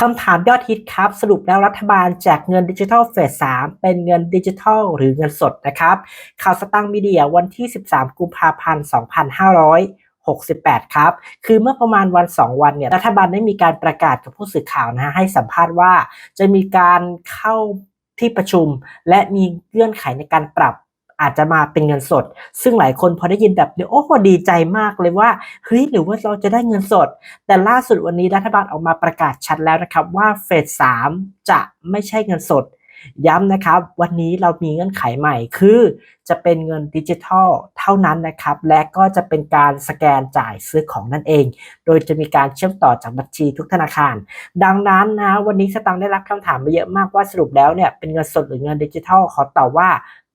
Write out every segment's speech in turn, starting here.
คำถามยอดฮิตครับ สรุปแล้วรัฐบาลแจกเงินดิจิทัลเฟส3เป็นเงินดิจิทัลหรือเงินสดนะครับข่าวสตังค์มีเดียวันที่ 13 กุมภาพันธ์ 2568 ครับ คือเมื่อประมาณวัน 2 วันเนี่ย รัฐบาลได้มีการประกาศกับผู้สื่อข่าวนะฮะให้สัมภาษณ์ว่าจะมีการเข้าที่ประชุม และมีเงื่อนไขในการปรับ อาจจะมาเป็นเงินสด ซึ่งหลายคนพอได้ยินแบบนี้โอ้โหดีใจมากเลยว่าเฮ้ยหรือว่าเราจะได้เงินสด แต่ล่าสุดวันนี้รัฐบาลออกมาประกาศชัดแล้วนะครับว่าเฟสสามจะไม่ใช่เงินสด ย้ำนะครับ วันนี้เรามีเงื่อนไขใหม่คือ จะเป็นเงินดิจิทัลเท่านั้นนะครับ และก็จะเป็นการสแกนจ่ายซื้อของนั่นเอง โดยจะมีการเชื่อมต่อจากบัญชีทุกธนาคาร ดังนั้นนะวันนี้สตังค์ได้รับคำถามมาเยอะมากว่าสรุปแล้วเนี่ยเป็นเงินสดหรือเงินดิจิทัลขอตอบว่า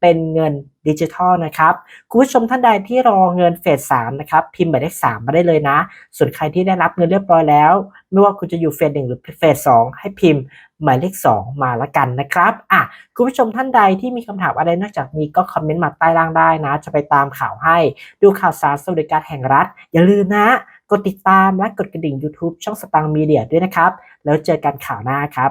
เป็นเงิน ดิจิทัลนะครับคุณผู้ชมท่านใดที่รอเงินเฟสสามนะครับพิมพ์หมายเลขสามมาได้เลยนะ ส่วนใครที่ได้รับเงินเรียบร้อยแล้ว ไม่ว่าคุณจะอยู่เฟสหนึ่งหรือเฟสสองให้พิมพ์หมายเลขสองมาละกันนะครับอะคุณผู้ชมท่านใดที่มีคำถามอะไรนอกจากนี้ก็คอมเมนต์มาใต้ล่างได้นะ จะไปตามข่าวให้ ดูข่าวสารสวัสดิการแห่งรัฐ อย่าลืมนะ กดติดตามและกดกระดิ่ง YouTube ช่องสตางค์มีเดียด้วยนะครับ แล้วเจอกันข่าวหน้าครับ